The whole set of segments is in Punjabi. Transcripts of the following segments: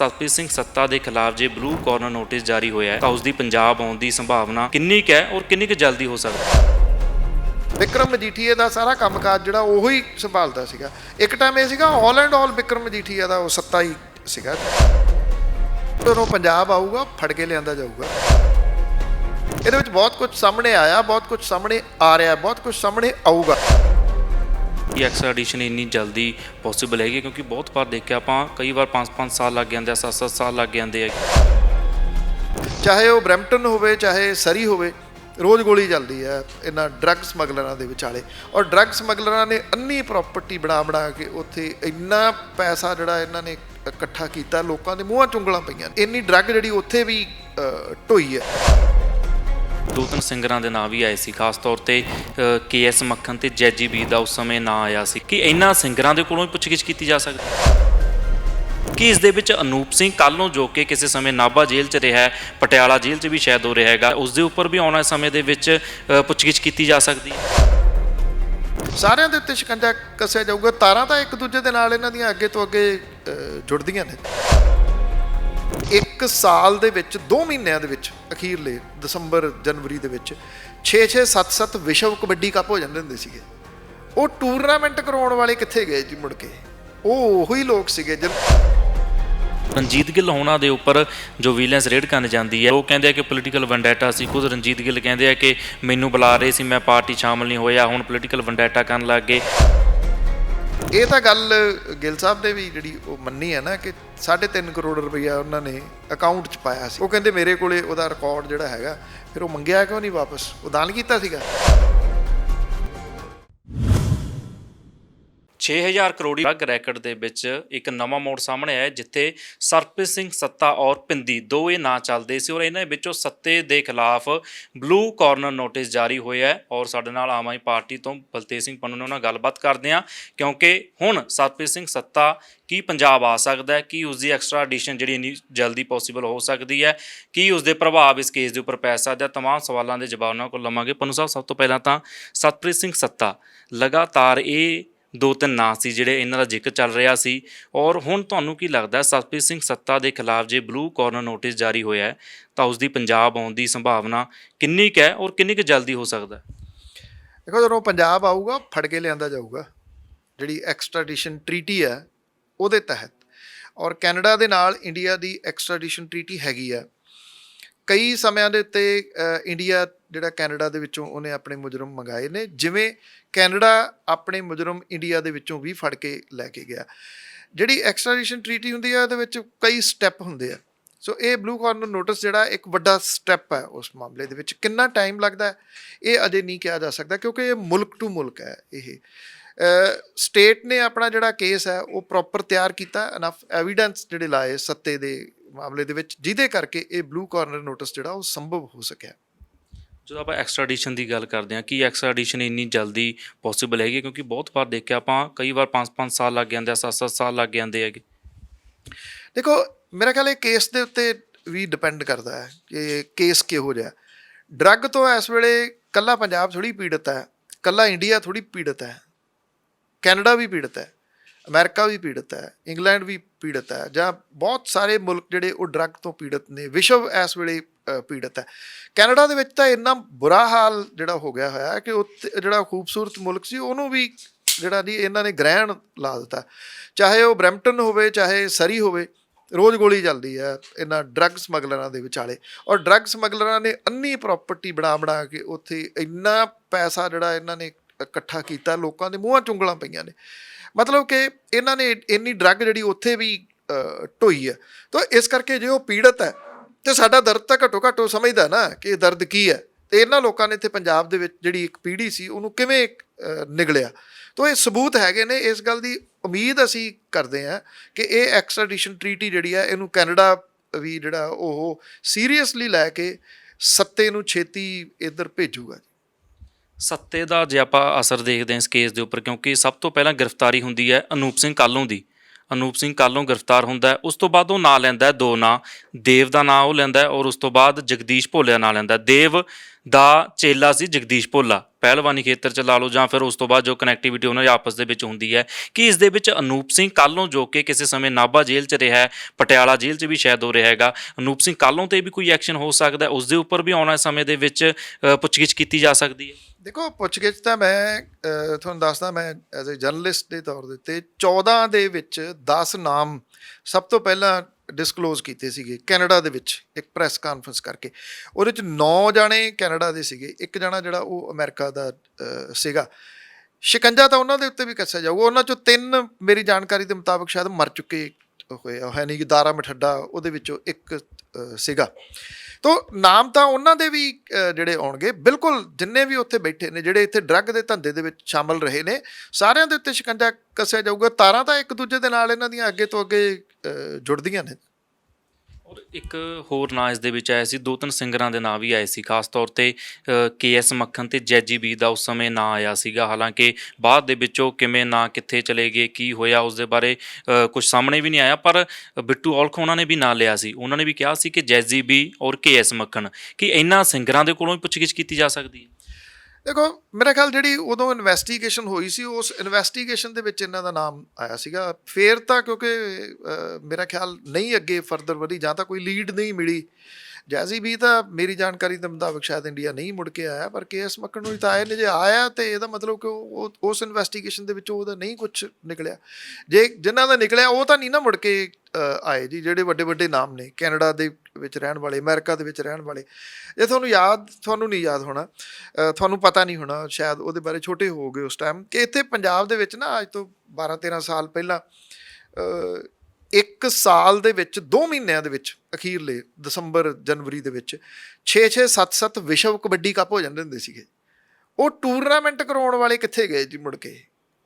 ਸਤਪ੍ਰੀਤ ਸਿੰਘ ਸੱਤਾ ਦੇ ਖਿਲਾਫ ਜੇ ਬਲੂ ਕਾਰਨਰ ਨੋਟਿਸ ਜਾਰੀ ਹੋਇਆ ਹੈ ਤਾਂ ਉਸ ਦੀ ਪੰਜਾਬ ਆਉਣ ਦੀ ਸੰਭਾਵਨਾ ਕਿੰਨੀ ਕੁ ਹੈ ਔਰ ਕਿੰਨੀ ਕੁ ਜਲਦੀ ਹੋ ਸਕਦੀ ਹੈ? ਵਿਕਰਮ ਮਜੀਠੀਏ ਦਾ ਸਾਰਾ ਕੰਮਕਾਜ ਜਿਹੜਾ ਉਹੋ ਹੀ ਸੰਭਾਲਦਾ ਸੀਗਾ। ਇੱਕ ਟਾਈਮ ਇਹ ਸੀਗਾ all and all Vikram Majithia ਦਾ ਉਹ ਸੱਤਾ ਹੀ ਸੀਗਾ। ਜਦੋਂ ਪੰਜਾਬ ਆਊਗਾ, ਫੜ ਕੇ ਲਿਆਂਦਾ ਜਾਊਗਾ। ਇਹਦੇ ਵਿੱਚ ਬਹੁਤ ਕੁਝ ਸਾਹਮਣੇ ਆਇਆ, ਬਹੁਤ ਕੁਝ ਸਾਹਮਣੇ ਆ ਰਿਹਾ, ਬਹੁਤ ਕੁਝ ਸਾਹਮਣੇ ਆਊਗਾ। ਇਹ ਐਕਸਟ੍ਰੈਡੀਸ਼ਨ ਇੰਨੀ ਜਲਦੀ ਪੋਸੀਬਲ ਹੈਗੀ ਕਿਉਂਕਿ ਬਹੁਤ ਵਾਰ ਦੇਖਿਆ ਆਪਾਂ, ਕਈ ਵਾਰ 5-5 ਸਾਲ ਲੱਗ ਜਾਂਦੇ ਆ 7-7 ਸਾਲ ਲੱਗ ਜਾਂਦੇ ਆ। ਚਾਹੇ ਉਹ ਬ੍ਰੈਂਪਟਨ ਹੋਵੇ, ਚਾਹੇ ਸਰੀ ਹੋਵੇ, ਰੋਜ਼ ਗੋਲੀ ਚੱਲਦੀ ਹੈ ਇਹਨਾਂ ਡਰੱਗ ਸਮਗਲਰਾਂ ਦੇ ਵਿਚਾਲੇ। ਔਰ ਡਰੱਗ ਸਮਗਲਰਾਂ ਨੇ ਅੰਨੀ ਪ੍ਰਾਪਰਟੀ ਬਣਾ ਬਣਾ ਕੇ ਉੱਥੇ ਇੰਨਾ ਪੈਸਾ ਜਿਹੜਾ ਇਹਨਾਂ ਨੇ ਇਕੱਠਾ ਕੀਤਾ, ਲੋਕਾਂ ਦੇ ਮੂੰਹਾਂ ਚੁੰਗਲਾਂ ਪਈਆਂ ਇੰਨੀ ਡਰੱਗ ਜਿਹੜੀ ਉੱਥੇ ਵੀ ਢੋਈ ਹੈ। ਦੋ ਤਿੰਨ ਸਿੰਗਰਾਂ ਦੇ ਨਾਂ ਵੀ ਆਏ ਸੀ, ਖਾਸ ਤੌਰ ਤੇ ਕੇਐਸ ਮੱਖਣ ਤੇ ਜੈਜੀ ਬੀ ਦਾ ਉਸ ਸਮੇਂ ਨਾਂ ਆਇਆ ਸੀ। ਕਿ ਇਹਨਾਂ ਸਿੰਗਰਾਂ ਦੇ ਕੋਲੋਂ ਵੀ ਪੁੱਛਗਿੱਛ ਕੀਤੀ ਜਾ ਸਕਦੀ? ਹੈ ਕਿ ਇਸ ਦੇ ਵਿੱਚ ਅਨੂਪ ਸਿੰਘ ਕੱਲ੍ਹ ਨੂੰ ਜੋ ਕਿ ਕਿਸੇ ਸਮੇਂ ਨਾਭਾ ਜੇਲ੍ਹ 'ਚ ਰਿਹਾ ਹੈ, ਪਟਿਆਲਾ ਜੇਲ੍ਹ 'ਚ ਵੀ ਸ਼ਾਇਦ ਹੋ ਰਿਹਾ ਹੈਗਾ, ਉਸ ਦੇ ਉੱਪਰ ਵੀ ਆਉਣ ਵਾਲੇ ਸਮੇਂ ਦੇ ਵਿੱਚ ਪੁੱਛਗਿੱਛ ਕੀਤੀ ਜਾ ਸਕਦੀ ਹੈ? ਸਾਰਿਆਂ ਦੇ ਉੱਤੇ ਸ਼ਿਕੰਜਾ ਕੱਸਿਆ ਜਾਊਗਾ, ਤਾਰਾਂ ਤਾਂ ਇੱਕ ਦੂਜੇ ਦੇ ਨਾਲ ਇਹਨਾਂ ਦੀਆਂ ਅੱਗੇ ਤੋਂ ਅੱਗੇ ਜੁੜਦੀਆਂ ਨੇ। ਇੱਕ ਸਾਲ ਦੇ ਵਿੱਚ 2 ਮਹੀਨਿਆਂ ਦੇ ਵਿੱਚ ਅਖੀਰਲੇ ਦਸੰਬਰ, ਜਨਵਰੀ ਦੇ ਵਿੱਚ 6-6 7-7 ਵਿਸ਼ਵ ਕਬੱਡੀ ਕੱਪ ਹੋ ਜਾਂਦੇ ਹੁੰਦੇ ਸੀਗੇ। ਉਹ ਟੂਰਨਾਮੈਂਟ ਕਰਾਉਣ ਵਾਲੇ ਕਿੱਥੇ ਗਏ ਜੀ ਮੁੜ ਕੇ? ਉਹ ਉਹੀ ਲੋਕ ਸੀਗੇ ਜਿਨ ਰਣਜੀਤ ਗਿੱਲ ਹੋਣਾ ਦੇ ਉੱਪਰ ਜੋ ਵਿਜੀਲੈਂਸ ਰੇਡ ਕਰਨ ਜਾਂਦੀ ਹੈ, ਉਹ ਕਹਿੰਦੇ ਆ ਕਿ ਪੋਲੀਟੀਕਲ ਵੈਂਡੈਟਾ ਸੀ। ਖੁਦ ਰਣਜੀਤ ਗਿੱਲ ਕਹਿੰਦੇ ਆ ਕਿ ਮੈਨੂੰ ਬੁਲਾ ਰਹੇ ਸੀ, ਮੈਂ ਪਾਰਟੀ ਸ਼ਾਮਲ ਨਹੀਂ ਹੋਇਆ, ਹੁਣ ਪੋਲੀਟੀਕਲ ਵੈਂਡੈਟਾ ਕਰਨ ਲੱਗ ਗਏ। ਇਹ ਤਾਂ ਗੱਲ ਗਿੱਲ ਸਾਹਿਬ ਨੇ ਵੀ ਜਿਹੜੀ ਉਹ ਮੰਨੀ ਹੈ ਨਾ ਕਿ 3.5 ਕਰੋੜ ਰੁਪਈਆ ਉਹਨਾਂ ਨੇ ਅਕਾਊਂਟ 'ਚ ਪਾਇਆ ਸੀ। ਉਹ ਕਹਿੰਦੇ ਮੇਰੇ ਕੋਲੇ ਉਹਦਾ ਰਿਕਾਰਡ ਜਿਹੜਾ ਹੈਗਾ, ਫਿਰ ਉਹ ਮੰਗਿਆ ਕਿਉਂ ਨਹੀਂ ਵਾਪਸ? ਉਹ ਦਾਨ ਕੀਤਾ ਸੀਗਾ। 6000 ਕਰੋੜੀ ਡਰੱਗ ਰੈਕਟ ਦੇ ਵਿੱਚ ਇੱਕ ਨਵਾਂ ਮੋੜ ਸਾਹਮਣੇ ਆਇਆ ਜਿੱਥੇ ਸਰਪ੍ਰੀਤ ਸਿੰਘ ਸੱਤਾ ਔਰ ਪਿੰਦੀ ਦੋਵੇਂ ਨਾਂ ਚੱਲਦੇ ਸੀ ਔਰ ਇਹਨਾਂ ਵਿੱਚੋਂ ਸੱਤੇ ਦੇ ਖਿਲਾਫ ਬਲੂ ਕਾਰਨਰ ਨੋਟਿਸ ਜਾਰੀ ਹੋਇਆ ਹੈ ਔਰ ਸਾਡੇ ਨਾਲ ਆਮ ਆਦਮੀ ਪਾਰਟੀ ਤੋਂ ਬਲਤੇਜ ਸਿੰਘ ਪੰਨੂ ਨੇ ਉਹਨਾਂ ਨਾਲ ਗੱਲਬਾਤ ਕਰਦੇ ਹਾਂ, ਕਿਉਂਕਿ ਹੁਣ ਸਰਪ੍ਰੀਤ ਸਿੰਘ ਸੱਤਾ ਕੀ ਪੰਜਾਬ ਆ ਸਕਦਾ ਹੈ, ਕੀ ਉਸ ਦੀ ਐਕਸਟਰਾ ਐਡੀਸ਼ਨ ਜਿਹੜੀ ਇੰਨੀ ਜਲਦੀ ਪੋਸੀਬਲ ਹੋ ਸਕਦੀ ਹੈ, ਕੀ ਉਸ ਦੇ ਪ੍ਰਭਾਵ ਇਸ ਕੇਸ ਦੇ ਉੱਪਰ ਪੈ ਸਕਦਾ ਹੈ? ਤਮਾਮ ਸਵਾਲਾਂ ਦੇ ਜਵਾਬ ਉਹਨਾਂ ਕੋਲ ਲਵਾਂਗੇ ਪੰਨੂ ਸਾਹਿਬ, ਸਭ ਤੋਂ ਪਹਿਲਾਂ ਤਾਂ ਸਤਪ੍ਰੀਤ ਸਿੰਘ ਸੱਤਾ ਲਗਾਤਾਰ ਇਹ ਦੋ ਤਿੰਨ ਨਾਂ ਸੀ ਜਿਹੜੇ ਇਹਨਾਂ ਦਾ ਜ਼ਿਕਰ ਚੱਲ ਰਿਹਾ ਸੀ। ਔਰ ਹੁਣ ਤੁਹਾਨੂੰ ਕੀ ਲੱਗਦਾ ਸਤਪ੍ਰੀਤ ਸਿੰਘ ਸੱਤਾ ਦੇ ਖਿਲਾਫ ਜੇ ਬਲੂ ਕਾਰਨਰ ਨੋਟਿਸ ਜਾਰੀ ਹੋਇਆ ਹੈ, ਤਾਂ ਉਸ ਦੀ ਪੰਜਾਬ ਆਉਣ ਦੀ ਸੰਭਾਵਨਾ ਕਿੰਨੀ ਕੁ ਹੈ ਔਰ ਕਿੰਨੀ ਕੁ ਜਲਦੀ ਹੋ ਸਕਦਾ ਦੇਖੋ, ਜਦੋਂ ਪੰਜਾਬ ਆਊਗਾ ਫੜ ਕੇ ਲਿਆਂਦਾ ਜਾਊਗਾ। ਜਿਹੜੀ ਐਕਸਟ੍ਰੈਡੀਸ਼ਨ ਟ੍ਰੀਟੀ ਹੈ, ਉਹਦੇ ਤਹਿਤ। ਔਰ ਕੈਨੇਡਾ ਦੇ ਨਾਲ ਇੰਡੀਆ ਦੀ ਐਕਸਟ੍ਰੈਡੀਸ਼ਨ ਟ੍ਰੀਟੀ ਹੈਗੀ ਆ ਕਈ ਸਮਿਆਂ ਦੇ ਉੱਤੇ ਇੰਡੀਆ ਜਿਹੜਾ ਕੈਨੇਡਾ ਦੇ ਵਿੱਚੋਂ ਉਹਨੇ ਆਪਣੇ ਮੁਜਰਮ ਮੰਗਾਏ ਨੇ, ਜਿਵੇਂ ਕੈਨੇਡਾ ਆਪਣੇ ਮੁਜਰਮ ਇੰਡੀਆ ਦੇ ਵਿੱਚੋਂ ਵੀ ਫੜ ਕੇ ਲੈ ਕੇ ਗਿਆ। ਜਿਹੜੀ ਐਕਸਟ੍ਰੈਡੀਸ਼ਨ ਟ੍ਰੀਟੀ ਹੁੰਦੀ ਹੈ ਉਹਦੇ ਵਿੱਚ ਕਈ ਸਟੈਪ ਹੁੰਦੇ ਆ। ਸੋ ਇਹ ਬਲੂ ਕਾਰਨਰ ਨੋਟਿਸ ਜਿਹੜਾ ਇੱਕ ਵੱਡਾ ਸਟੈਪ ਹੈ ਉਸ ਮਾਮਲੇ ਦੇ ਵਿੱਚ। ਕਿੰਨਾ ਟਾਈਮ ਲੱਗਦਾ ਇਹ ਅਜੇ ਨਹੀਂ ਕਿਹਾ ਜਾ ਸਕਦਾ, ਕਿਉਂਕਿ ਇਹ ਮੁਲਕ ਟੂ ਮੁਲਕ ਹੈ ਇਹ। ਸਟੇਟ ਨੇ ਆਪਣਾ ਜਿਹੜਾ ਕੇਸ ਹੈ, ਉਹ ਪ੍ਰੋਪਰ ਤਿਆਰ ਕੀਤਾ ਅਨਫ ਐਵੀਡੈਂਸ ਜਿਹੜੇ ਲਾਏ ਸੱਤੇ ਦੇ ਮਾਮਲੇ ਦੇ ਵਿੱਚ, ਜਿਹਦੇ ਕਰਕੇ ਇਹ ਬਲੂ ਕਾਰਨਰ ਨੋਟਿਸ ਜਿਹੜਾ ਉਹ ਸੰਭਵ ਹੋ ਸਕਿਆ। ਜਦੋਂ ਆਪਾਂ ਐਕਸਟ੍ਰੈਡੀਸ਼ਨ ਦੀ ਗੱਲ ਕਰਦੇ ਹਾਂ, ਕੀ ਐਕਸਟ੍ਰੈਡੀਸ਼ਨ ਇੰਨੀ ਜਲਦੀ ਪੋਸੀਬਲ ਹੈਗੀ ਕਿਉਂਕਿ ਬਹੁਤ ਵਾਰ ਦੇਖਿਆ ਆਪਾਂ, ਕਈ ਵਾਰ 5-5 ਸਾਲ ਲੱਗ ਜਾਂਦੇ ਆ 7-7 ਸਾਲ ਲੱਗ ਜਾਂਦੇ ਹੈਗੇ। ਦੇਖੋ, ਮੇਰਾ ਖਿਆਲ ਇਹ ਕੇਸ ਦੇ ਉੱਤੇ ਵੀ ਡਿਪੈਂਡ ਕਰਦਾ ਹੈ ਕਿ ਕੇਸ ਕਿਹੋ ਜਿਹਾ ਡਰੱਗ ਤੋਂ ਇਸ ਵੇਲੇ ਕੱਲਾ ਪੰਜਾਬ ਥੋੜੀ ਪੀੜਤ ਹੈ, ਕੱਲਾ ਇੰਡੀਆ ਥੋੜੀ ਪੀੜਤ ਹੈ ਕੈਨੇਡਾ ਵੀ ਪੀੜਤ ਹੈ। ਅਮਰੀਕਾ ਵੀ ਪੀੜਤ ਹੈ, ਇੰਗਲੈਂਡ ਵੀ ਪੀੜਤ ਹੈ, ਜਾਂ ਬਹੁਤ ਸਾਰੇ ਮੁਲਕ ਜਿਹੜੇ ਉਹ ਡਰੱਗ ਤੋਂ ਪੀੜਤ ਨੇ, ਵਿਸ਼ਵ ਇਸ ਵੇਲੇ ਪੀੜਤ ਹੈ। ਕੈਨੇਡਾ ਦੇ ਵਿੱਚ ਤਾਂ ਇੰਨਾ ਬੁਰਾ ਹਾਲ ਜਿਹੜਾ ਹੋ ਗਿਆ ਹੋਇਆ ਕਿ ਉੱਥੇ ਜਿਹੜਾ ਖੂਬਸੂਰਤ ਮੁਲਕ ਸੀ, ਉਹਨੂੰ ਵੀ ਜਿਹੜਾ ਨਹੀਂ, ਇਹਨਾਂ ਨੇ ਗ੍ਰਹਿਣ ਲਾ ਦਿੱਤਾ। ਚਾਹੇ ਉਹ ਬ੍ਰੈਂਪਟਨ ਹੋਵੇ, ਚਾਹੇ ਸਰੀ ਹੋਵੇ, ਰੋਜ਼ ਗੋਲੀ ਚੱਲਦੀ ਹੈ ਇਹਨਾਂ ਡਰੱਗ ਸਮਗਲਰਾਂ ਦੇ ਵਿਚਾਲੇ। ਔਰ ਡਰੱਗ ਸਮਗਲਰਾਂ ਨੇ ਅੰਨੀ ਪ੍ਰਾਪਰਟੀ ਬਣਾ ਬਣਾ ਕੇ ਉੱਥੇ ਇੰਨਾ ਪੈਸਾ ਜਿਹੜਾ ਇਹਨਾਂ ਨੇ ਇਕੱਠਾ ਕੀਤਾ, ਲੋਕਾਂ ਦੇ ਮੂੰਹਾਂ ਚੁੰਗਲਾਂ ਪਈਆਂ ਨੇ। ਮਤਲਬ ਕਿ ਇਹਨਾਂ ਨੇ ਇੰਨੀ ਡਰੱਗ ਜਿਹੜੀ ਉੱਥੇ ਵੀ ਢੋਈ ਹੈ। ਤਾਂ ਇਸ ਕਰਕੇ ਜੇ ਉਹ ਪੀੜਤ ਹੈ, ਤੇ ਸਾਡਾ ਦਰਦ ਤਾਂ ਘੱਟੋ ਘੱਟ ਉਹ ਸਮਝਦਾ ਨਾ ਕਿ ਇਹ ਦਰਦ ਕੀ ਹੈ। ਤੇ ਇਹਨਾਂ ਲੋਕਾਂ ਨੇ ਇੱਥੇ ਪੰਜਾਬ ਦੇ ਵਿੱਚ ਜਿਹੜੀ ਇੱਕ ਪੀੜ੍ਹੀ ਸੀ, ਉਹਨੂੰ ਕਿਵੇਂ ਨਿਗਲਿਆ? ਤਾਂ ਇਹ ਸਬੂਤ ਹੈਗੇ ਨੇ, ਇਸ ਗੱਲ ਦੀ ਉਮੀਦ ਅਸੀਂ ਕਰਦੇ ਹਾਂ ਕਿ ਇਹ ਐਕਸਟ੍ਰੈਡੀਸ਼ਨ ਟ੍ਰੀਟੀ ਜਿਹੜੀ ਹੈ, ਇਹਨੂੰ ਕੈਨੇਡਾ ਵੀ ਜਿਹੜਾ ਉਹ ਸੀਰੀਅਸਲੀ ਲੈ ਕੇ ਸੱਤੇ ਨੂੰ ਛੇਤੀ ਇੱਧਰ ਭੇਜੂਗਾ। ਸੱਤੇ ਦਾ ਜੇ ਆਪਾਂ ਅਸਰ ਦੇਖਦੇ ਹਾਂ ਇਸ ਕੇਸ ਦੇ ਉੱਪਰ ਕਿਉਂਕਿ ਸਭ ਤੋਂ ਪਹਿਲਾਂ ਗ੍ਰਿਫਤਾਰੀ ਹੁੰਦੀ ਹੈ ਅਨੂਪ ਸਿੰਘ ਕਾਲੋਂ ਦੀ। ਅਨੂਪ ਸਿੰਘ ਕਾਲੋਂ ਗ੍ਰਿਫਤਾਰ ਹੁੰਦਾ ਹੈ ਉਸ ਤੋਂ ਬਾਅਦ ਉਹ ਨਾਂ ਲੈਂਦਾ ਹੈ ਦੋ ਨਾਂ। ਦੇਵ ਦਾ ਨਾਂ ਉਹ ਲੈਂਦਾ ਹੈ ਔਰ ਉਸ ਤੋਂ ਬਾਅਦ ਜਗਦੀਸ਼ ਭੋਲੇ ਦਾ ਨਾਂ ਲੈਂਦਾ ਹੈ। ਦੇਵ ਦਾ ਚੇਲਾ ਸੀ ਜਗਦੀਸ਼ ਭੋਲਾ ਪਹਿਲਵਾਨੀ ਖੇਤਰ ਚ ਲਾ ਲਓ ਜਾਂ ਫਿਰ ਉਸ ਤੋਂ ਬਾਅਦ ਜੋ ਕਨੈਕਟੀਵਿਟੀ ਉਹਨਾਂ ਦੀ ਆਪਸ ਦੇ ਵਿੱਚ ਹੁੰਦੀ ਹੈ। ਕਿ ਇਸ ਦੇ ਵਿੱਚ ਅਨੂਪ ਸਿੰਘ ਕਾਲੋਂ ਜੋ ਕਿ ਕਿਸੇ ਸਮੇਂ ਨਾਭਾ ਜੇਲ੍ਹ 'ਚ ਰਿਹਾ ਹੈ ਪਟਿਆਲਾ ਜੇਲ੍ਹ 'ਚ ਵੀ ਸ਼ਾਇਦ ਹੋ ਰਿਹਾ ਹੈਗਾ ਅਨੂਪ ਸਿੰਘ ਕਾਲੋਂ ਤੇ ਵੀ ਕੋਈ ਐਕਸ਼ਨ ਹੋ ਸਕਦਾ ਹੈ ਉਸ ਦੇ ਉੱਪਰ ਵੀ ਆਉਣ ਵਾਲੇ ਸਮੇਂ ਦੇ ਵਿੱਚ ਅ, ਪੁੱਛਗਿੱਛ ਕੀਤੀ ਜਾ ਸਕਦੀ ਹੈ। ਦੇਖੋ, ਪੁੱਛਗਿੱਛ ਤਾਂ ਮੈਂ ਤੁਹਾਨੂੰ ਦੱਸਦਾ, ਮੈਂ ਐਜ਼ ਅ ਜਰਨਲਿਸਟ ਦੇ ਤੌਰ ਦੇ ਉੱਤੇ 14 ਦੇ ਵਿੱਚ 10 ਨਾਮ ਸਭ ਤੋਂ ਪਹਿਲਾਂ ਡਿਸਕਲੋਜ਼ ਕੀਤੇ ਸੀਗੇ ਕੈਨੇਡਾ ਦੇ ਵਿੱਚ ਇੱਕ ਪ੍ਰੈਸ ਕਾਨਫਰੰਸ ਕਰਕੇ। ਉਹਦੇ ਚ 9 ਜਾਣੇ ਕੈਨੇਡਾ ਦੇ ਸੀਗੇ, ਇੱਕ ਜਣਾ ਜਿਹੜਾ ਉਹ ਅਮਰੀਕਾ ਦਾ ਸੀਗਾ। ਸ਼ਿਕੰਜਾ ਤਾਂ ਉਹਨਾਂ ਦੇ ਉੱਤੇ ਵੀ ਕੱਸਿਆ ਜਾਊਗਾ, ਉਹਨਾਂ ਚੋਂ ਤਿੰਨ ਮੇਰੀ ਜਾਣਕਾਰੀ ਦੇ ਮੁਤਾਬਕ ਸ਼ਾਇਦ ਮਰ ਚੁੱਕੇ ਹੋਏ ਆ, ਹੈ ਨਹੀਂ ਕਿ ਦਾਰਾ ਮਠੱਡਾ ਉਹਦੇ ਵਿੱਚੋਂ ਇੱਕ ਸੀਗਾ। ਤੋ ਨਾਮ ਤਾਂ ਉਹਨਾਂ ਦੇ ਵੀ ਜਿਹੜੇ ਆਉਣਗੇ, ਬਿਲਕੁਲ ਜਿੰਨੇ ਵੀ ਉੱਥੇ ਬੈਠੇ ਨੇ, ਜਿਹੜੇ ਇੱਥੇ ਡਰੱਗ ਦੇ ਧੰਦੇ ਦੇ ਵਿੱਚ ਸ਼ਾਮਲ ਰਹੇ ਨੇ, ਸਾਰਿਆਂ ਦੇ ਉੱਤੇ ਸ਼ਿਕੰਜਾ ਕੱਸਿਆ ਜਾਊਗਾ, ਤਾਰਾਂ ਤਾਂ ਇੱਕ ਦੂਜੇ ਦੇ ਨਾਲ ਇਹਨਾਂ ਦੀਆਂ ਅੱਗੇ ਤੋਂ ਅੱਗੇ ਜੁੜਦੀਆਂ ਨੇ। ਔਰ ਇੱਕ ਹੋਰ ਨਾਂ ਇਸ ਦੇ ਵਿੱਚ ਆਇਆ ਸੀ, ਦੋ ਤਿੰਨ ਸਿੰਗਰਾਂ ਦੇ ਨਾਂ ਵੀ ਆਏ ਸੀ, ਖਾਸ ਤੌਰ ਤੇ ਕੇ ਐਸ ਮੱਖਣ ਤੇ ਜੈਜੀ ਬੀ ਦਾ ਉਸ ਸਮੇਂ ਨਾਂ ਆਇਆ ਸੀਗਾ। ਹਾਲਾਂਕਿ ਬਾਅਦ ਦੇ ਵਿੱਚ ਉਹ ਕਿਵੇਂ ਨਾਂ ਕਿੱਥੇ ਚਲੇ ਗਏ, ਕੀ ਹੋਇਆ, ਉਸ ਦੇ ਬਾਰੇ ਕੁਝ ਸਾਹਮਣੇ ਵੀ ਨਹੀਂ ਆਇਆ, ਪਰ ਬਿੱਟੂ ਔਲਖ ਉਹਨਾਂ ਨੇ ਵੀ ਨਾਂ ਲਿਆ ਸੀ। ਉਹਨਾਂ ਨੇ ਵੀ ਕਿਹਾ ਸੀ ਕਿ ਜੈਜੀ ਬੀ ਔਰ ਕੇ ਐਸ ਮੱਖਣ, ਕਿ ਇਹਨਾਂ ਸਿੰਗਰਾਂ ਦੇ ਕੋਲੋਂ ਵੀ ਪੁੱਛਗਿੱਛ ਕੀਤੀ ਜਾ ਸਕਦੀ ਹੈ। ਦੇਖੋ, ਮੇਰਾ ਖਿਆਲ ਜਿਹੜੀ ਉਦੋਂ ਇਨਵੈਸਟੀਗੇਸ਼ਨ ਹੋਈ ਸੀ, ਉਸ ਇਨਵੈਸਟੀਗੇਸ਼ਨ ਦੇ ਵਿੱਚ ਇਹਨਾਂ ਦਾ ਨਾਮ ਆਇਆ ਸੀਗਾ। ਫੇਰ ਤਾਂ ਕਿਉਂਕਿ ਮੇਰਾ ਖਿਆਲ ਨਹੀਂ ਅੱਗੇ ਫਰਦਰ ਵਧੀ, ਜਾਂ ਤਾਂ ਕੋਈ ਲੀਡ ਨਹੀਂ ਮਿਲੀ। ਜੈਜ਼ੀ ਵੀ ਤਾਂ ਮੇਰੀ ਜਾਣਕਾਰੀ ਦੇ ਮੁਤਾਬਕ ਸ਼ਾਇਦ ਇੰਡੀਆ ਨਹੀਂ ਮੁੜ ਕੇ ਆਇਆ, ਪਰ ਕੇਐਸ ਮੱਕੜ ਨੂੰ ਹੀ ਤਾਂ ਆਏ ਨੇ, ਜੇ ਆਇਆ ਤੇ ਇਹਦਾ ਮਤਲਬ ਕਿ ਉਹ ਉਸ ਇਨਵੈਸਟੀਗੇਸ਼ਨ ਦੇ ਵਿੱਚ ਉਹਦਾ ਨਹੀਂ ਕੁਝ ਨਿਕਲਿਆ। ਜੇ ਜਿਨ੍ਹਾਂ ਦਾ ਨਿਕਲਿਆ, ਉਹ ਤਾਂ ਨਹੀਂ ਨਾ ਮੁੜ ਕੇ ਆਏ ਜੀ, ਜਿਹੜੇ ਵੱਡੇ ਵੱਡੇ ਨਾਮ ਨੇ। ਕੈਨੇਡਾ ਦੇ ਵਿੱਚ ਰਹਿਣ ਵਾਲੇ, ਅਮਰੀਕਾ ਦੇ ਵਿੱਚ ਰਹਿਣ ਵਾਲੇ। ਜੇ ਤੁਹਾਨੂੰ ਯਾਦ, ਤੁਹਾਨੂੰ ਨਹੀਂ ਯਾਦ ਹੋਣਾ। ਤੁਹਾਨੂੰ ਪਤਾ ਨਹੀਂ ਹੋਣਾ, ਸ਼ਾਇਦ ਉਹਦੇ ਬਾਰੇ ਛੋਟੇ ਹੋਗੇ ਉਸ ਟਾਈਮ ਕਿ ਇੱਥੇ ਪੰਜਾਬ ਦੇ ਵਿੱਚ ਨਾ ਅੱਜ ਤੋਂ 12 13 ਸਾਲ ਪਹਿਲਾਂ ਇੱਕ ਸਾਲ ਦੇ ਵਿੱਚ 2 ਮਹੀਨਿਆਂ ਦੇ ਵਿੱਚ, ਅਖੀਰਲੇ ਦਸੰਬਰ, ਜਨਵਰੀ ਦੇ ਵਿੱਚ 6 6 7 7 ਵਿਸ਼ਵ ਕਬੱਡੀ ਕੱਪ ਹੋ ਜਾਂਦੇ ਹੁੰਦੇ ਸੀਗੇ। ਉਹ ਟੂਰਨਾਮੈਂਟ ਕਰਾਉਣ ਵਾਲੇ ਕਿੱਥੇ ਗਏ ਜੀ ਮੁੜ ਕੇ?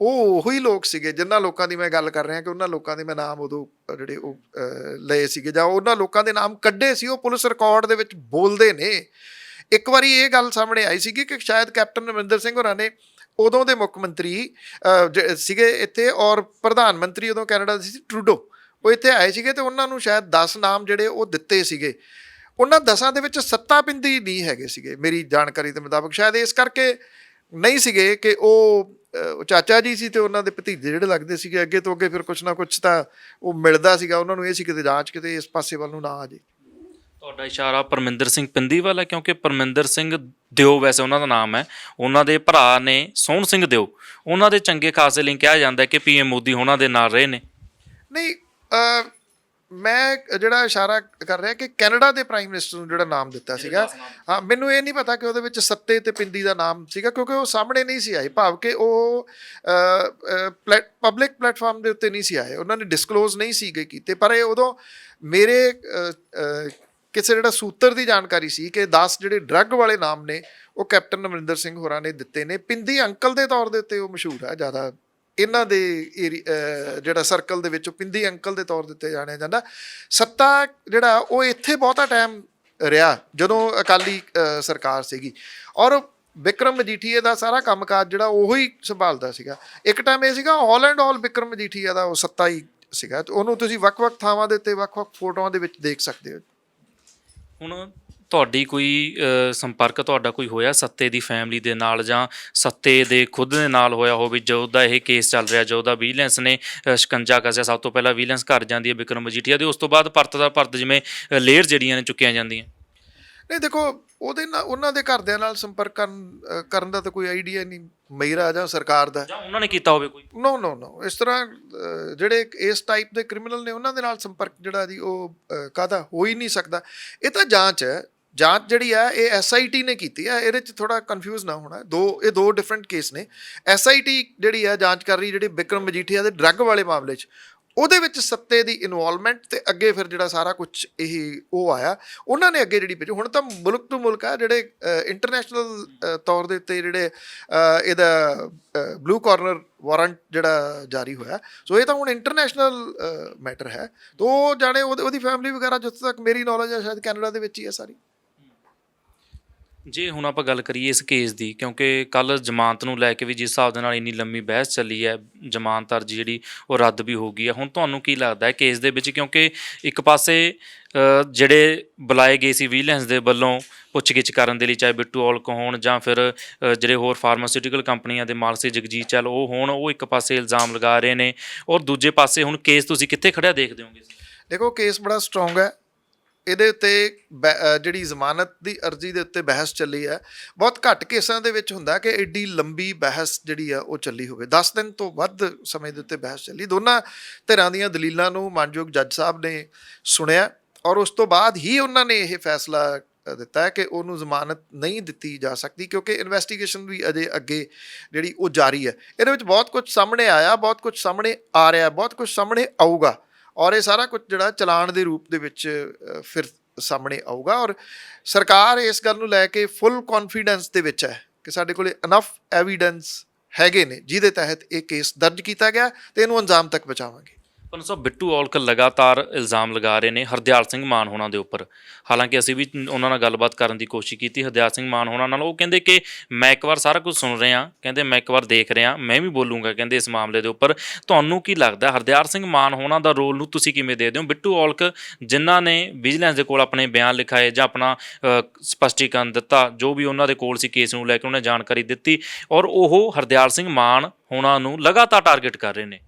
ਉਹ ਉਹੀ ਲੋਕ ਸੀਗੇ ਜਿਨ੍ਹਾਂ ਲੋਕਾਂ ਦੀ ਮੈਂ ਗੱਲ ਕਰ ਰਿਹਾ ਕਿ ਉਹਨਾਂ ਲੋਕਾਂ ਦੇ ਮੈਂ ਨਾਮ ਉਦੋਂ ਜਿਹੜੇ ਉਹ ਲਏ ਸੀਗੇ ਜਾਂ ਉਹਨਾਂ ਲੋਕਾਂ ਦੇ ਨਾਮ ਕੱਢੇ ਸੀ, ਉਹ ਪੁਲਿਸ ਰਿਕਾਰਡ ਦੇ ਵਿੱਚ ਬੋਲਦੇ ਨੇ। ਇੱਕ ਵਾਰੀ ਇਹ ਗੱਲ ਸਾਹਮਣੇ ਆਈ ਸੀਗੀ ਕਿ ਸ਼ਾਇਦ ਕੈਪਟਨ ਅਮਰਿੰਦਰ ਸਿੰਘ ਹੋਰਾਂ ਨੇ ਉਦੋਂ ਦੇ ਮੁੱਖ ਮੰਤਰੀ ਜ- ਸੀਗੇ ਇੱਥੇ ਔਰ ਪ੍ਰਧਾਨ ਮੰਤਰੀ ਉਦੋਂ ਕੈਨੇਡਾ ਦੇ ਸੀ, ਟਰੂਡੋ। ਉਹ ਇੱਥੇ ਆਏ ਸੀਗੇ ਤੇ ਉਹਨਾਂ ਨੂੰ ਸ਼ਾਇਦ 10 ਨਾਮ ਜਿਹੜੇ ਉਹ ਦਿੱਤੇ ਸੀਗੇ। ਉਹਨਾਂ ਦਸਾਂ ਦੇ ਵਿੱਚ ਸੱਤਾ ਪਿੰਦੀ ਨਹੀਂ ਹੈਗੇ ਸੀਗੇ, ਮੇਰੀ ਜਾਣਕਾਰੀ ਦੇ ਮੁਤਾਬਕ। ਸ਼ਾਇਦ ਇਸ ਕਰਕੇ ਨਹੀਂ ਸੀਗੇ ਕਿ ਉਹ ਚਾਚਾ ਜੀ ਸੀ ਤੇ ਉਹਨਾਂ ਦੇ ਭਤੀਜੇ ਜਿਹੜੇ ਲੱਗਦੇ ਸੀਗੇ ਅੱਗੇ ਤੋਂ ਅੱਗੇ ਫਿਰ ਕੁਛ ਨਾ ਕੁਛ ਤਾਂ ਉਹ ਮਿਲਦਾ ਸੀਗਾ ਉਹਨਾਂ ਨੂੰ ਇਹ ਸੀ ਕਿਤੇ ਜਾਂਚ ਕਿਤੇ ਇਸ ਪਾਸੇ ਵੱਲ ਨੂੰ ਨਾ ਆ ਜੇ। ਤੁਹਾਡਾ ਇਸ਼ਾਰਾ ਪਰਮਿੰਦਰ ਸਿੰਘ ਪਿੰਦੀ ਵੱਲ ਹੈ ਕਿਉਂਕਿ ਪਰਮਿੰਦਰ ਸਿੰਘ ਦਿਓ ਵੈਸੇ ਉਹਨਾਂ ਦਾ ਨਾਮ ਹੈ। ਉਹਨਾਂ ਦੇ ਭਰਾ ਨੇ ਸੋਹਣ ਸਿੰਘ ਦਿਓ। ਉਹਨਾਂ ਦੇ ਚੰਗੇ ਖਾਸੇ ਲਿੰਕ ਕਿਹਾ ਜਾਂਦਾ ਕਿ ਪੀਐਮ ਮੋਦੀ ਉਹਨਾਂ ਦੇ ਨਾਲ ਰਹੇ ਨੇ। ਨਹੀਂ ਮੈਂ ਜਿਹੜਾ ਇਸ਼ਾਰਾ ਕਰ ਰਿਹਾ ਕਿ ਕੈਨੇਡਾ ਦੇ ਪ੍ਰਾਈਮ ਮਿਨਿਸਟਰ ਨੂੰ ਜਿਹੜਾ ਨਾਮ ਦਿੱਤਾ ਸੀਗਾ ਹਾਂ ਮੈਨੂੰ ਇਹ ਨਹੀਂ ਪਤਾ ਕਿ ਉਹਦੇ ਵਿੱਚ ਸੱਤੇ ਤੇ ਪਿੰਦੀ ਦਾ ਨਾਮ ਸੀਗਾ ਕਿਉਂਕਿ ਉਹ ਸਾਹਮਣੇ ਨਹੀਂ ਸੀ ਆਏ ਭਾਵ ਕਿ ਉਹ ਪਬਲਿਕ ਪਲੇਟਫਾਰਮ ਦੇ ਉੱਤੇ ਨਹੀਂ ਸੀ ਆਏ। ਉਹਨਾਂ ਨੇ ਡਿਸਕਲੋਜ਼ ਨਹੀਂ ਸੀਗੇ ਕੀਤੇ ਪਰ ਇਹ ਉਦੋਂ ਮੇਰੇ ਕਿਸੇ ਜਿਹੜਾ ਸੂਤਰ ਦੀ ਜਾਣਕਾਰੀ ਸੀ ਕਿ 10 ਜਿਹੜੇ ਡਰੱਗ ਵਾਲੇ ਨਾਮ ਨੇ ਉਹ ਕੈਪਟਨ ਅਮਰਿੰਦਰ ਸਿੰਘ ਹੋਰਾਂ ਨੇ ਦਿੱਤੇ ਨੇ। ਪਿੰਦੀ ਅੰਕਲ ਦੇ ਤੌਰ ਦੇ ਉੱਤੇ ਉਹ ਮਸ਼ਹੂਰ ਹੈ ਜ਼ਿਆਦਾ ਇਹਨਾਂ ਦੇ ਏਰੀ- ਜਿਹੜਾ ਸਰਕਲ ਦੇ ਵਿੱਚ ਪਿੰਦੀ ਅੰਕਲ ਦੇ ਤੌਰ ਦੇ ਉੱਤੇ ਜਾਣਿਆ ਜਾਂਦਾ। ਸੱਤਾ ਜਿਹੜਾ, ਉਹ ਇੱਥੇ ਬਹੁਤਾ ਟਾਈਮ ਰਿਹਾ, ਜਦੋਂ ਅਕਾਲੀ ਸਰਕਾਰ ਸੀਗੀ। ਔਰ ਵਿਕਰਮ ਮਜੀਠੀਏ ਦਾ ਸਾਰਾ ਕੰਮਕਾਜ ਜਿਹੜਾ, ਉਹ ਹੀ ਸੰਭਾਲਦਾ ਸੀਗਾ। ਇੱਕ ਟਾਈਮ ਇਹ ਸੀਗਾ all and all Vikram Majithia ਦਾ ਉਹ ਸੱਤਾ ਹੀ ਸੀਗਾ। ਤੇ ਉਹਨੂੰ ਤੁਸੀਂ ਵੱਖ-ਵੱਖ ਥਾਵਾਂ ਦੇ ਉੱਤੇ, ਵੱਖ-ਵੱਖ ਫੋਟੋਆਂ ਦੇ ਵਿੱਚ ਦੇਖ ਸਕਦੇ ਹੋ। ਹੁਣ ਤੁਹਾਡੀ ਕੋਈ ਸੰਪਰਕ ਤੁਹਾਡਾ ਕੋਈ ਹੋਇਆ ਸੱਤੇ ਦੀ ਫੈਮਿਲੀ ਦੇ ਨਾਲ ਜਾਂ ਸੱਤੇ ਦੇ ਖੁਦ ਦੇ ਨਾਲ ਹੋਇਆ ਹੋਵੇ ਜਦੋਂ ਦਾ ਇਹ ਕੇਸ ਚੱਲ ਰਿਹਾ ਜਦੋਂ ਦਾ ਵਿਜੀਲੈਂਸ ਨੇ ਸ਼ਿਕੰਜਾ ਕੱਸਿਆ ਸਭ ਤੋਂ ਪਹਿਲਾਂ ਵਿਜੀਲੈਂਸ ਘਰ ਜਾਂਦੀ ਹੈ ਵਿਕਰਮ ਮਜੀਠੀਆ ਦੇ ਉਸ ਤੋਂ ਬਾਅਦ ਪਰਤ ਦਾ ਪਰਤ ਜਿਵੇਂ ਲੇਅਰ ਜਿਹੜੀਆਂ ਨੇ ਚੁੱਕੀਆਂ ਜਾਂਦੀਆਂ। ਨਹੀਂ ਦੇਖੋ ਉਹਦੇ ਨਾਲ ਉਹਨਾਂ ਦੇ ਘਰਦਿਆਂ ਨਾਲ ਸੰਪਰਕ ਕਰਨ ਕਰਨ ਦਾ ਤਾਂ ਕੋਈ ਆਈਡੀਆ ਨਹੀਂ ਮੇਰਾ ਜਾਂ ਸਰਕਾਰ ਦਾ। ਜਾਂ ਉਹਨਾਂ ਨੇ ਕੀਤਾ ਹੋਵੇ ਕੋਈ? ਨੋ ਨੋ ਨੋ ਇਸ ਤਰ੍ਹਾਂ ਜਿਹੜੇ ਇਸ ਟਾਈਪ ਦੇ ਕ੍ਰਿਮੀਨਲ ਨੇ ਉਹਨਾਂ ਦੇ ਨਾਲ ਸੰਪਰਕ ਜਿਹੜਾ ਜੀ ਉਹ ਕਾਹਦਾ ਹੋ ਹੀ ਨਹੀਂ ਸਕਦਾ। ਇਹ ਤਾਂ ਜਾਂਚ ਹੈ ਜਾਂਚ ਜਿਹੜੀ ਹੈ ਇਹ ਐਸਆਈਟੀ ਨੇ ਕੀਤੀ ਹੈ ਇਹਦੇ ਚ ਥੋੜਾ ਕਨਫਿਊਜ਼ ਨਾ ਹੋਣਾ। ਦੋ, ਇਹ ਦੋ ਡਿਫਰੈਂਟ ਕੇਸ ਨੇ। ਐਸਆਈਟੀ ਜਿਹੜੀ ਹੈ ਜਾਂਚ ਕਰ ਰਹੀ ਜਿਹੜੀ ਵਿਕਰਮ ਮਜੀਠੀਆ ਦੇ ਡਰੱਗ ਵਾਲੇ ਮਾਮਲੇ 'ਚ, ਉਹਦੇ ਵਿੱਚ ਸੱਤੇ ਦੀ ਇਨਵੋਲਵਮੈਂਟ ਤੇ ਅੱਗੇ ਫਿਰ ਜਿਹੜਾ ਸਾਰਾ ਕੁਝ ਇਹ ਉਹ ਆਇਆ। ਉਹਨਾਂ ਨੇ ਅੱਗੇ ਜਿਹੜੀ ਭੇਜੀ, ਹੁਣ ਤਾਂ ਮੁਲਕ ਤੋਂ ਮੁਲਕ ਆ, ਜਿਹੜੇ ਇੰਟਰਨੈਸ਼ਨਲ ਤੌਰ ਦੇ ਉੱਤੇ ਜਿਹੜੇ ਇਹਦਾ ਬਲੂ ਕਾਰਨਰ ਵਾਰੰਟ ਜਿਹੜਾ ਜਾਰੀ ਹੋਇਆ। ਸੋ ਇਹ ਤਾਂ ਹੁਣ ਇੰਟਰਨੈਸ਼ਨਲ ਮੈਟਰ ਹੈ। ਤੋ ਜਾਣੇ ਉਹਦੀ ਉਹਦੀ ਫੈਮਿਲੀ ਵਗੈਰਾ ਜਿੱਥੇ ਤੱਕ ਮੇਰੀ ਨੌਲੇਜ ਹੈ ਸ਼ਾਇਦ ਕੈਨੇਡਾ ਦੇ ਵਿੱਚ ਹੀ ਹੈ ਸਾਰੀ। ਜੇ, ਹੁਣ ਆਪਾਂ ਗੱਲ ਕਰੀਏ ਇਸ ਕੇਸ ਦੀ, ਕਿਉਂਕਿ ਕੱਲ ਜ਼ਮਾਨਤ ਨੂੰ ਲੈ ਕੇ ਵੀ ਜਿਸ ਹਿਸਾਬ ਦੇ ਨਾਲ ਇੰਨੀ ਲੰਮੀ ਬਹਿਸ ਚੱਲੀ ਹੈ, ਜ਼ਮਾਨਤ ਅਰਜੀ ਜਿਹੜੀ ਉਹ ਰੱਦ ਵੀ ਹੋ ਗਈ ਹੈ। ਹੁਣ ਤੁਹਾਨੂੰ ਕੀ ਲੱਗਦਾ ਹੈ ਕੇਸ ਦੇ ਵਿੱਚ? ਕਿਉਂਕਿ ਇੱਕ ਪਾਸੇ ਜਿਹੜੇ ਬੁਲਾਏ ਗਏ ਸੀ ਵਿਜੀਲੈਂਸ ਦੇ ਵੱਲੋਂ ਪੁੱਛਗਿੱਛ ਕਰਨ ਦੇ ਲਈ, ਚਾਹੇ ਬਿੱਟੂ ਔਲਕ ਹੋਣ ਜਾਂ ਫਿਰ ਜਿਹੜੇ ਹੋਰ ਫਾਰਮਾਸਿਊਟੀਕਲ ਕੰਪਨੀਆਂ ਦੇ ਮਾਲਕ ਸੀ ਜਗਜੀਤ ਚਲ ਉਹ ਹੋਣ, ਉਹ ਇੱਕ ਪਾਸੇ ਇਲਜ਼ਾਮ ਲਗਾ ਰਹੇ ਨੇ। ਔਰ ਦੂਜੇ ਪਾਸੇ ਹੁਣ ਕੇਸ ਤੁਸੀਂ ਕਿੱਥੇ ਖੜਿਆ ਦੇਖਦੇ ਹੋਗੇ? ਦੇਖੋ ਕੇਸ ਬੜਾ ਸਟਰੋਂਗ ਹੈ। ਇਹਦੇ ਉੱਤੇ ਬੈ- ਜਿਹੜੀ ਜ਼ਮਾਨਤ ਦੀ ਅਰਜ਼ੀ ਦੇ ਉੱਤੇ ਬਹਿਸ ਚੱਲੀ ਹੈ। ਬਹੁਤ ਘੱਟ ਕੇਸਾਂ ਦੇ ਵਿੱਚ ਹੁੰਦਾ ਕਿ ਐਡੀ ਲੰਬੀ ਬਹਿਸ ਜਿਹੜੀ ਆ, ਉਹ ਚੱਲੀ ਹੋਵੇ। 10 ਦਿਨ ਤੋਂ ਵੱਧ ਸਮੇਂ ਦੇ ਉੱਤੇ ਬਹਿਸ ਚੱਲੀ। ਦੋਨਾਂ ਧਿਰਾਂ ਦੀਆਂ ਦਲੀਲਾਂ ਨੂੰ ਮਾਨਯੋਗ ਜੱਜ ਸਾਹਿਬ ਨੇ ਸੁਣਿਆ ਔਰ ਉਸ ਤੋਂ ਬਾਅਦ ਹੀ ਉਹਨਾਂ ਨੇ ਇਹ ਫੈਸਲਾ ਦਿੱਤਾ ਹੈ ਕਿ ਉਹਨੂੰ ਜ਼ਮਾਨਤ ਨਹੀਂ ਦਿੱਤੀ ਜਾ ਸਕਦੀ ਕਿਉਂਕਿ ਇਨਵੈਸਟੀਗੇਸ਼ਨ ਵੀ ਅਜੇ ਅੱਗੇ ਜਿਹੜੀ ਉਹ ਜਾਰੀ ਹੈ। ਇਹਦੇ ਵਿੱਚ ਬਹੁਤ ਕੁਝ ਸਾਹਮਣੇ ਆਇਆ, ਬਹੁਤ ਕੁਝ ਸਾਹਮਣੇ ਆ ਰਿਹਾ, ਬਹੁਤ ਕੁਝ ਸਾਹਮਣੇ ਆਊਗਾ। ਔਰ ਇਹ ਸਾਰਾ ਕੁਝ ਜਿਹੜਾ ਚਲਾਨ ਦੇ ਰੂਪ ਦੇ ਵਿੱਚ ਫਿਰ ਸਾਹਮਣੇ ਆਊਗਾ ਔਰ ਸਰਕਾਰ ਇਸ ਗੱਲ ਨੂੰ ਲੈ ਕੇ ਫੁੱਲ ਕੌਨਫੀਡੈਂਸ ਦੇ ਵਿੱਚ ਹੈ ਕਿ ਸਾਡੇ ਕੋਲੇ ਅਨਫ ਐਵੀਡੈਂਸ ਹੈਗੇ ਨੇ, ਜਿਹਦੇ ਤਹਿਤ ਇਹ ਕੇਸ ਦਰਜ ਕੀਤਾ ਗਿਆ ਤੇ ਇਹਨੂੰ ਅੰਜਾਮ ਤੱਕ ਪਹੁੰਚਾਵਾਂਗੇ। ਪਰ ਸਾਹਿਬ ਬਿੱਟੂ ਔਲਕ ਲਗਾਤਾਰ ਇਲਜ਼ਾਮ ਲਗਾ ਰਹੇ ਨੇ ਹਰਦਿਆਲ ਸਿੰਘ ਮਾਨ ਹੋਣਾ ਦੇ ਉੱਪਰ। ਹਾਲਾਂਕਿ ਅਸੀਂ ਵੀ ਉਹਨਾਂ ਨਾਲ ਗੱਲਬਾਤ ਕਰਨ ਦੀ ਕੋਸ਼ਿਸ਼ ਕੀਤੀ ਹਰਦਿਆਲ ਸਿੰਘ ਮਾਨ ਹੋਣਾ ਨਾਲ। ਉਹ ਕਹਿੰਦੇ ਕਿ ਮੈਂ ਇੱਕ ਵਾਰ ਸਾਰਾ ਕੁਝ ਸੁਣ ਰਿਹਾ ਕਹਿੰਦੇ ਮੈਂ ਇੱਕ ਵਾਰ ਦੇਖ ਰਿਹਾ ਮੈਂ ਵੀ ਬੋਲੂੰਗਾ ਕਹਿੰਦੇ ਇਸ ਮਾਮਲੇ ਦੇ ਉੱਪਰ। ਤੁਹਾਨੂੰ ਕੀ ਲੱਗਦਾ ਹਰਦਿਆਲ ਸਿੰਘ ਮਾਨ ਹੋਣਾ ਦਾ ਰੋਲ ਨੂੰ ਤੁਸੀਂ ਕਿਵੇਂ ਦੇਖਦੇ ਹੋ? ਬਿੱਟੂ ਔਲਕ ਜਿਨ੍ਹਾਂ ਨੇ ਵਿਜੀਲੈਂਸ ਦੇ ਕੋਲ ਆਪਣੇ ਬਿਆਨ ਲਿਖਾਏ ਜਾਂ ਆਪਣਾ ਅ, ਸਪਸ਼ਟੀਕਰਨ ਦਿੱਤਾ ਜੋ ਵੀ ਉਹਨਾਂ ਦੇ ਕੋਲ ਸੀ ਕੇਸ ਨੂੰ ਲੈ ਕੇ ਉਹਨੇ ਜਾਣਕਾਰੀ ਦਿੱਤੀ ਔਰ ਉਹ ਹਰਦਿਆਲ ਸਿੰਘ ਮਾਨ ਹੋਣਾ ਨੂੰ ਲਗਾਤਾਰ ਟਾਰਗੇਟ ਕਰ ਰਹੇ ਨੇ।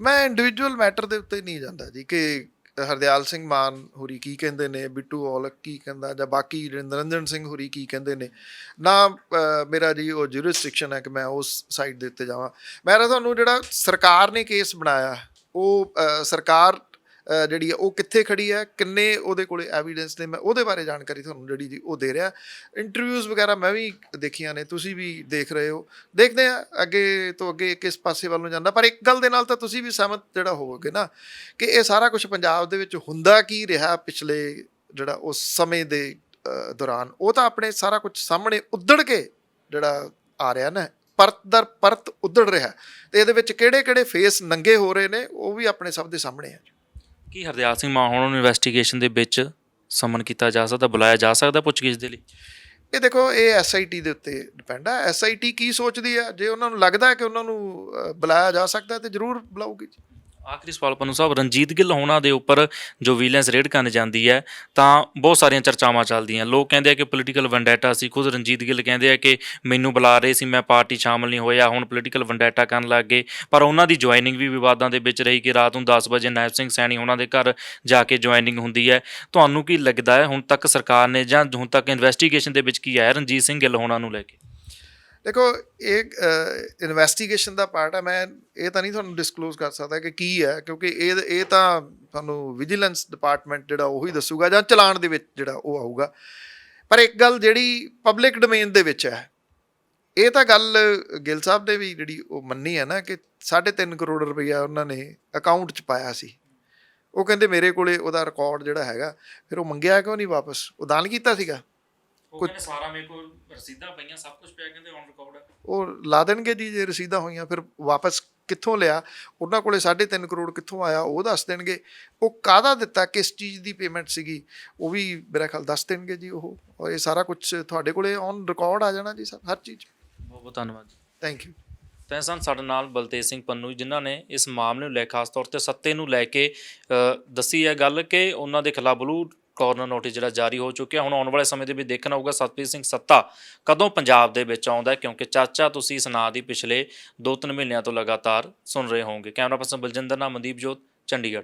ਮੈਂ ਇੰਡੀਵਿਜੂਅਲ ਮੈਟਰ ਦੇ ਉੱਤੇ ਨਹੀਂ ਜਾਂਦਾ ਜੀ ਕਿ ਹਰਦਿਆਲ ਸਿੰਘ ਮਾਨ ਹੋਰੀ ਕੀ ਕਹਿੰਦੇ ਨੇ, ਬਿੱਟੂ ਔਲਕ ਕੀ ਕਹਿੰਦਾ ਜਾਂ ਬਾਕੀ ਨਰਿੰਦਰਨ ਸਿੰਘ ਹੋਰੀ ਕੀ ਕਹਿੰਦੇ ਨੇ। ਨਾ ਮੇਰਾ ਜੀ ਉਹ ਜੁਰਿਸਡਿਕਸ਼ਨ ਹੈ ਕਿ ਮੈਂ ਉਸ ਸਾਈਡ ਦੇ ਉੱਤੇ ਜਾਵਾਂ। ਮੈਂ ਤਾਂ ਤੁਹਾਨੂੰ ਜਿਹੜਾ ਸਰਕਾਰ ਨੇ ਕੇਸ ਬਣਾਇਆ, ਉਹ ਸਰਕਾਰ ਜਿਹੜੀ ਹੈ ਉਹ ਕਿੱਥੇ ਖੜੀ ਹੈ, ਕਿੰਨੇ ਉਹਦੇ ਕੋਲੇ ਐਵੀਡੈਂਸ ਨੇ, ਮੈਂ ਉਹਦੇ ਬਾਰੇ ਜਾਣਕਾਰੀ ਤੁਹਾਨੂੰ ਜਿਹੜੀ ਜੀ ਉਹ ਦੇ ਰਿਹਾ। ਇੰਟਰਵਿਊਜ਼ ਵਗੈਰਾ ਮੈਂ ਵੀ ਦੇਖੀਆਂ ਨੇ, ਤੁਸੀਂ ਵੀ ਦੇਖ ਰਹੇ ਹੋ। ਦੇਖਦੇ ਆ ਅੱਗੇ ਤੋਂ ਅੱਗੇ ਕਿਸ ਪਾਸੇ ਵੱਲ ਨੂੰ ਜਾਂਦਾ। ਪਰ ਇੱਕ ਗੱਲ ਦੇ ਨਾਲ ਤਾਂ ਤੁਸੀਂ ਵੀ ਸਹਿਮਤ ਜਿਹੜਾ ਹੋਵੋਗੇ ਨਾ, ਕਿ ਇਹ ਸਾਰਾ ਕੁਝ ਪੰਜਾਬ ਦੇ ਵਿੱਚ ਹੁੰਦਾ ਕੀ ਰਿਹਾ ਪਿਛਲੇ ਜਿਹੜਾ ਉਸ ਸਮੇਂ ਦੇ ਦੌਰਾਨ। ਉਹ ਤਾਂ ਆਪਣੇ ਸਾਰਾ ਕੁਝ ਸਾਹਮਣੇ ਉੱਧੜ ਕੇ ਜਿਹੜਾ ਆ ਰਿਹਾ ਨਾ, ਪਰਤ ਦਰ ਪਰਤ ਉੱਧੜ ਰਿਹਾ। ਤੇ ਇਹਦੇ ਵਿੱਚ ਕਿਹੜੇ ਕਿਹੜੇ ਫੇਸ ਨੰਗੇ ਹੋ ਰਹੇ ਨੇ, ਉਹ ਵੀ ਆਪਣੇ ਸਭ ਦੇ ਸਾਹਮਣੇ ਆ ਕੀ ਹਰਦਿਆਲ ਸਿੰਘ ਮਾਨ ਨੂੰ ਇਨਵੈਸਟੀਗੇਸ਼ਨ ਦੇ ਵਿੱਚ ਸਮਨ ਕੀਤਾ ਜਾ ਸਕਦਾ, ਬੁਲਾਇਆ ਜਾ ਸਕਦਾ ਪੁੱਛਗਿੱਛ ਦੇ ਲਈ? ਇਹ ਦੇਖੋ, ਇਹ ਐਸਆਈਟੀ ਦੇ ਉੱਤੇ ਡਿਪੈਂਡ ਆ। ਐਸਆਈਟੀ ਕੀ ਸੋਚਦੀ ਆ? ਜੇ ਉਹਨਾਂ ਨੂੰ ਲੱਗਦਾ ਕਿ ਉਹਨਾਂ ਨੂੰ ਬੁਲਾਇਆ ਜਾ ਸਕਦਾ ਤੇ ਜ਼ਰੂਰ ਬੁਲਾਊਗੀ ਜੀ। ਆਖਰੀ ਸਵਾਲ ਪਨੂ ਸਾਹਿਬ, ਰਣਜੀਤ ਗਿੱਲ ਹੋਣਾ ਦੇ ਉੱਪਰ ਜੋ ਵਿਜੀਲੈਂਸ ਰੇਡ ਕਰਨ ਜਾਂਦੀ ਹੈ, ਤਾਂ ਬਹੁਤ ਸਾਰੀਆਂ ਚਰਚਾਵਾਂ ਚੱਲਦੀਆਂ। ਲੋਕ ਕਹਿੰਦੇ ਆ ਕਿ ਪੋਲੀਟੀਕਲ ਵੈਂਡੈਟਾ ਸੀ, ਖੁਦ ਰਣਜੀਤ ਗਿੱਲ ਕਹਿੰਦੇ ਆ ਕਿ ਮੈਨੂੰ ਬੁਲਾ ਰਹੇ ਸੀ, ਮੈਂ ਪਾਰਟੀ ਸ਼ਾਮਲ ਨਹੀਂ ਹੋਇਆ, ਹੁਣ ਪੋਲੀਟੀਕਲ ਵੈਂਡੈਟਾ ਕਰਨ ਲੱਗ ਗਏ। ਪਰ ਉਹਨਾਂ ਦੀ ਜੁਆਇਨਿੰਗ ਵੀ ਵਿਵਾਦਾਂ ਦੇ ਵਿੱਚ ਰਹੀ ਕਿ ਰਾਤ ਨੂੰ 10 ਵਜੇ ਨਾਇਬ ਸਿੰਘ ਸੈਣੀ ਉਹਨਾਂ ਦੇ ਘਰ ਜਾ ਕੇ ਜੁਆਇਨਿੰਗ ਹੁੰਦੀ ਹੈ। ਤੁਹਾਨੂੰ ਕੀ ਲੱਗਦਾ ਹੈ, ਹੁਣ ਤੱਕ ਸਰਕਾਰ ਨੇ ਜਾਂ ਹੁਣ ਤੱਕ ਇਨਵੈਸਟੀਗੇਸ਼ਨ ਦੇ ਵਿੱਚ ਕੀ ਆਇਆ, ਰਣਜੀਤ ਸਿੰਘ ਗਿੱਲ ਹੋਣਾ ਨੂੰ ਲੈ ਕੇ? ਦੇਖੋ, ਇਹ ਇਨਵੈਸਟੀਗੇਸ਼ਨ ਦਾ ਪਾਰਟ ਹੈ ਮੈਂ ਇਹ ਤਾਂ ਨਹੀਂ ਤੁਹਾਨੂੰ ਡਿਸਕਲੋਜ਼ ਕਰ ਸਕਦਾ ਕਿ ਕੀ ਹੈ, ਕਿਉਂਕਿ ਇਹ ਇਹ ਤਾਂ ਤੁਹਾਨੂੰ ਵਿਜੀਲੈਂਸ ਡਿਪਾਰਟਮੈਂਟ ਜਿਹੜਾ ਉਹੀ ਦੱਸੂਗਾ ਜਾਂ ਚਲਾਨ ਦੇ ਵਿੱਚ ਜਿਹੜਾ ਉਹ ਆਊਗਾ। ਪਰ ਇੱਕ ਗੱਲ ਜਿਹੜੀ ਪਬਲਿਕ ਡੋਮੇਨ ਦੇ ਵਿੱਚ ਹੈ, ਇਹ ਤਾਂ ਗੱਲ ਗਿੱਲ ਸਾਹਿਬ ਨੇ ਵੀ ਜਿਹੜੀ ਉਹ ਮੰਨੀ ਹੈ ਨਾ ਕਿ 3.5 ਕਰੋੜ ਰੁਪਈਆ ਉਹਨਾਂ ਨੇ ਅਕਾਊਂਟ 'ਚ ਪਾਇਆ ਸੀ। ਉਹ ਕਹਿੰਦੇ ਮੇਰੇ ਕੋਲੇ ਉਹਦਾ ਰਿਕਾਰਡ ਜਿਹੜਾ ਹੈਗਾ, ਫਿਰ ਉਹ ਮੰਗਿਆ ਕਿਉਂ ਨਹੀਂ ਵਾਪਸ? ਉਹ ਦਾਨ ਕੀਤਾ ਸੀਗਾ। ਉਹ ਕਹਿੰਦੇ ਸਾਰਾ ਮੇਰੇ ਕੋਲ ਰਸੀਦਾਂ ਪਈਆਂ ਸਭ ਕੁਝ ਪਿਆ ਕਹਿੰਦੇ ਔਨ ਰਿਕਾਰਡ ਹੈ ਉਹ ਲਾ ਦੇਣਗੇ ਜੀ ਜੇ ਰਸੀਦਾਂ ਹੋਈਆਂ ਫਿਰ ਵਾਪਸ ਕਿੱਥੋਂ ਲਿਆ? ਉਹਨਾਂ ਕੋਲੇ 3.5 ਕਰੋੜ ਕਿੱਥੋਂ ਆਇਆ ਉਹ ਦੱਸ ਦੇਣਗੇ। ਉਹ ਕਾਹਦਾ ਦਿੱਤਾ ਕਿਸ ਚੀਜ਼ ਦੀ ਪੇਮੈਂਟ ਸੀਗੀ? ਉਹ ਵੀ ਮੇਰਾ ਖਿਆਲ ਦੱਸ ਦੇਣਗੇ ਜੀ ਉਹ। ਔਰ ਇਹ ਸਾਰਾ ਕੁਝ ਤੁਹਾਡੇ ਕੋਲੇ ਔਨ ਰਿਕਾਰਡ ਆ ਜਾਣਾ ਜੀ ਸਰ ਹਰ ਚੀਜ਼। ਬਹੁਤ ਬਹੁਤ ਧੰਨਵਾਦ ਜੀ। ਥੈਂਕ ਯੂ ਤਾਂ ਸਨ ਸਾਡੇ ਨਾਲ ਬਲਤੇਜ ਸਿੰਘ ਪੰਨੂ ਜਿਨ੍ਹਾਂ ਨੇ ਇਸ ਮਾਮਲੇ ਨੂੰ ਲੈ ਖਾਸ ਤੌਰ ਤੇ ਸੱਤੇ ਨੂੰ ਲੈ ਕੇ ਦੱਸੀ ਹੈ ਗੱਲ ਕਿ ਉਹਨਾਂ ਦੇ ਖਿਲਾਫ ਬਲੂ ਕਾਰਨਰ ਨੋਟਿਸ ਜਿਹੜਾ ਜਾਰੀ ਹੋ ਚੁੱਕਿਆ, ਹੁਣ ਆਉਣ ਵਾਲੇ ਸਮੇਂ ਦੇ ਵਿੱਚ ਦੇਖਣਾ ਹੋਊਗਾ ਸਤਪ੍ਰੀਤ ਸਿੰਘ ਸੱਤਾ ਕਦੋਂ ਪੰਜਾਬ ਦੇ ਵਿੱਚ ਆਉਂਦਾ ਕਿਉਂਕਿ ਚਾਚਾ ਤੁਸੀਂ ਇਸ ਨਾਂ ਦੀ ਪਿਛਲੇ 2-3 ਮਹੀਨਿਆਂ ਤੋਂ ਲਗਾਤਾਰ ਸੁਣ ਰਹੇ ਹੋਵੋਗੇ। ਕੈਮਰਾ ਪਰਸਨ ਬਲਜਿੰਦਰ ਨਾਮ ਮਨਦੀਪ ਜੋਤ, ਚੰਡੀਗੜ੍ਹ।